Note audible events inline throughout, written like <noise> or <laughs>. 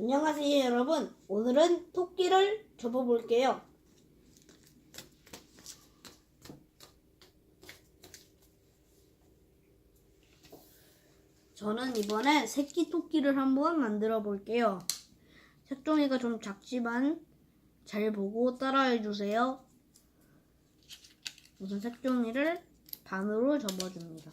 안녕하세요 여러분. 오늘은 토끼를 접어볼게요. 저는 이번에 새끼 토끼를 한번 만들어 볼게요. 색종이가 좀 작지만 잘 보고 따라해 주세요. 우선 색종이를 반으로 접어줍니다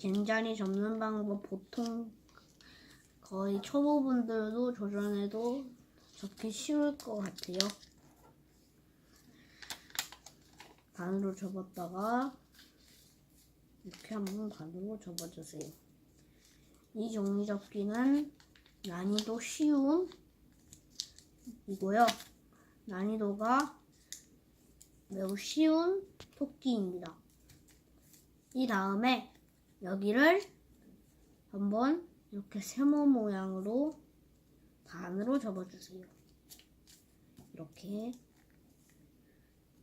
젠자리 접는 방법 보통 거의 초보분들도 조전해도 접기 쉬울 것 같아요. 반으로 접었다가 이렇게 한번 반으로 접어주세요. 이 종이 접기는 난이도 쉬운 이고요. 난이도가 매우 쉬운 토끼입니다. 이 다음에 여기를 한번 이렇게 세모 모양으로 반으로 접어주세요. 이렇게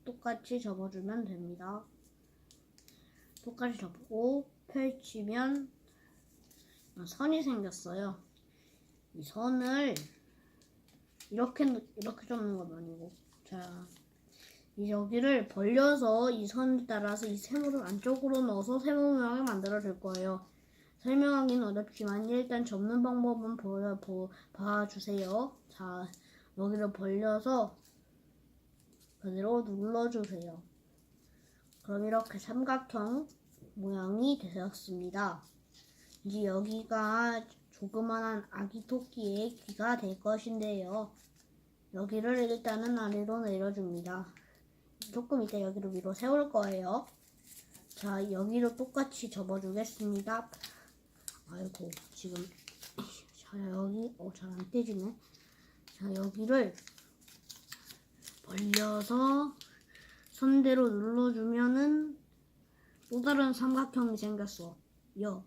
똑같이 접어주면 됩니다. 똑같이 접고 펼치면 선이 생겼어요. 이 선을 이렇게 이렇게 접는 건 아니고 자. 이 여기를 벌려서 이 선에 따라서 이 세모를 안쪽으로 넣어서 세모 모양을 만들어 줄 거예요. 설명하기는 어렵지만 일단 접는 방법은 보여 보, 봐주세요. 자 여기를 벌려서 그대로 눌러주세요. 그럼 이렇게 삼각형 모양이 되었습니다. 이제 여기가 조그만한 아기 토끼의 귀가 될 것인데요. 여기를 일단은 아래로 내려줍니다. 조금 이따 여기로 위로 세울 거예요. 자, 여기로 똑같이 접어주겠습니다. 아이고, 지금, 자, 여기, 어, 잘 안 떼지네. 자, 여기를 벌려서 손대로 눌러주면은 또 다른 삼각형이 생겼어. 요.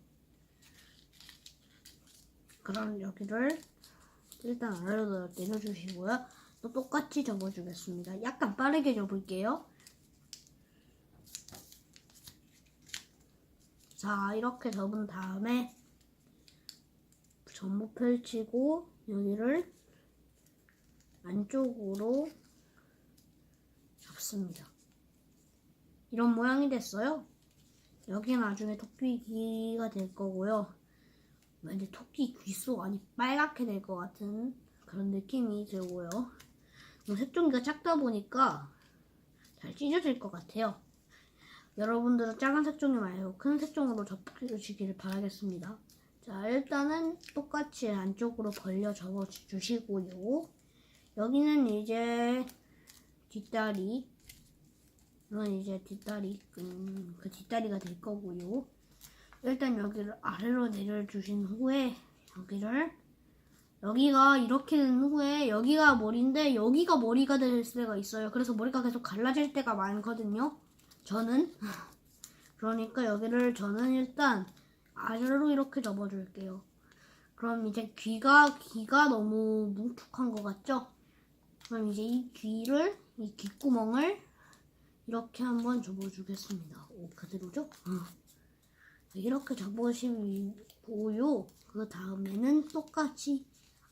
그럼 여기를 일단 아래로 내려주시고요. 또 똑같이 접어주겠습니다. 약간 빠르게 접을게요. 자, 이렇게 접은 다음에 전부 펼치고 여기를 안쪽으로 접습니다. 이런 모양이 됐어요. 여기 나중에 토끼 귀가 될 거고요. 왠지 토끼 귀속 아니 빨갛게 될 것 같은 그런 느낌이 들고요. 뭐 색종이가 작다 보니까 잘 찢어질 것 같아요. 여러분들은 작은 색종이 말고 큰 색종으로 접해주시길 바라겠습니다. 자, 일단은 똑같이 안쪽으로 벌려 접어 주시고요. 여기는 이제 뒷다리, 이건 이제 뒷다리, 음, 그 뒷다리가 될 거고요. 일단 여기를 아래로 내려주신 후에 여기를 여기가 이렇게 된 후에 여기가 머리인데 여기가 머리가 될 때가 있어요. 그래서 머리가 계속 갈라질 때가 많거든요. 저는 <laughs> 그러니까 여기를 저는 일단 아래로 이렇게 접어줄게요. 그럼 이제 귀가 귀가 너무 뭉툭한 것 같죠? 그럼 이제 이 귀를 이 귓구멍을 이렇게 한번 접어주겠습니다. 오 그대로죠? 어. <laughs> 이렇게 접으시고요. 그 다음에는 똑같이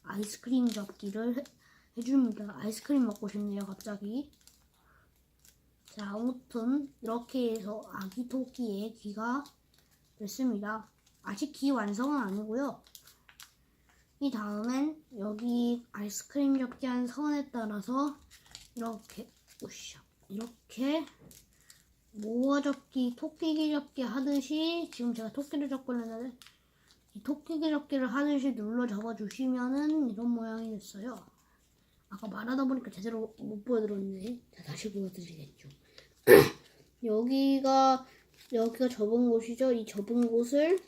아이스크림 접기를 해, 해줍니다. 아이스크림 먹고 싶네요, 갑자기. 자, 아무튼 이렇게 해서 아기 토끼의 귀가 됐습니다. 아직 귀 완성은 아니고요. 이 다음엔 여기 아이스크림 접기한 선에 따라서 이렇게 오샤 이렇게 모아 접기, 토끼 기 접기 하듯이 지금 제가 토끼를 접고 있는데 이 토끼기 접기를 하듯이 눌러 접어 주시면은 이런 모양이 됐어요. 아까 말하다 보니까 제대로 못 보여드렸네. 자, 다시 보여드리겠죠. <clears throat> 여기가 여기가 접은 곳이죠. 이 접은 곳을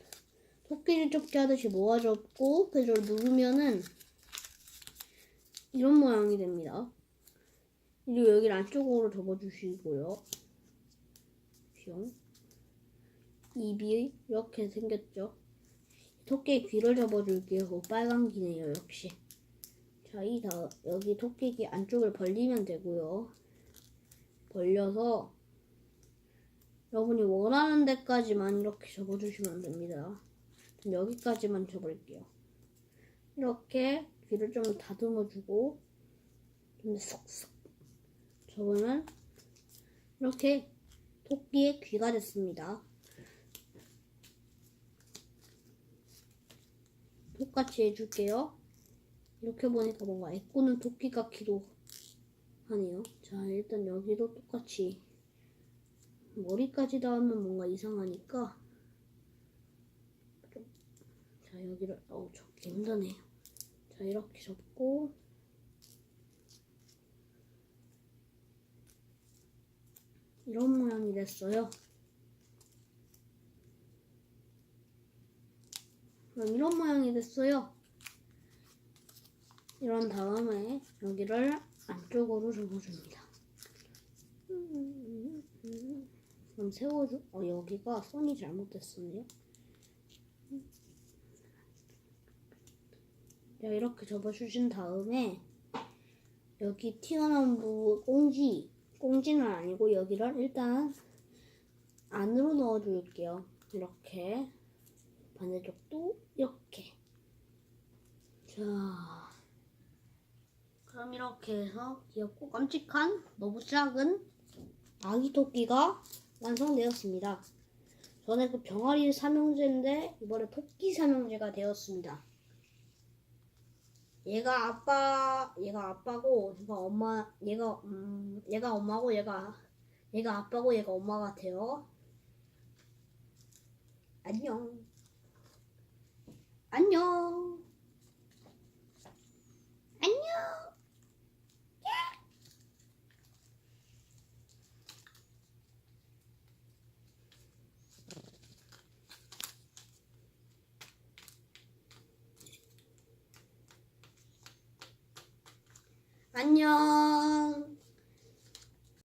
토끼를 접기 하듯이 모아 접고 그래서 누르면은 이런 모양이 됩니다. 그리고 여기를 안쪽으로 접어주시고요. 뿅. 입이 이렇게 생겼죠. 토끼 귀를 접어줄게요. 그 빨간 귀네요, 역시. 자, 이 다, 여기 토끼 귀 안쪽을 벌리면 되고요. 벌려서 여러분이 원하는 데까지만 이렇게 접어주시면 됩니다. 전 여기까지만 접을게요. 이렇게 귀를 좀 다듬어주고 좀 쑥쑥 접으면 이렇게 토끼의 귀가 됐습니다. 똑같이 해줄게요. 이렇게 보니까 뭔가 애꾸는 토끼 같기도 하네요. 자, 일단 여기도 똑같이 머리까지 닿으면 뭔가 이상하니까 좀, 자, 여기를 어우, 접기 힘드네요. 자, 이렇게 접고 이런 모양이 됐어요. 그럼 이런 모양이 됐어요. 이런 다음에 여기를 안쪽으로 접어줍니다. 그럼 세워줘. 어, 여기가 선이 잘못됐었네요. 자, 이렇게 접어주신 다음에 여기 튀어나온 부분 꽁지, 꽁지는 아니고 여기를 일단 안으로 넣어줄게요. 이렇게 반대쪽도 이렇게. 자, 그럼 이렇게 해서 귀엽고 깜찍한 너무 작은 아기 토끼가 완성되었습니다. 전에 그 병아리 삼형제인데 이번에 토끼 삼형제가 되었습니다. 얘가 아빠, 얘가 아빠고 얘가 엄마, 얘가 음, 얘가 엄마고 얘가 얘가 아빠고 얘가 엄마 같아요. 안녕. 안녕. 안녕. 안녕.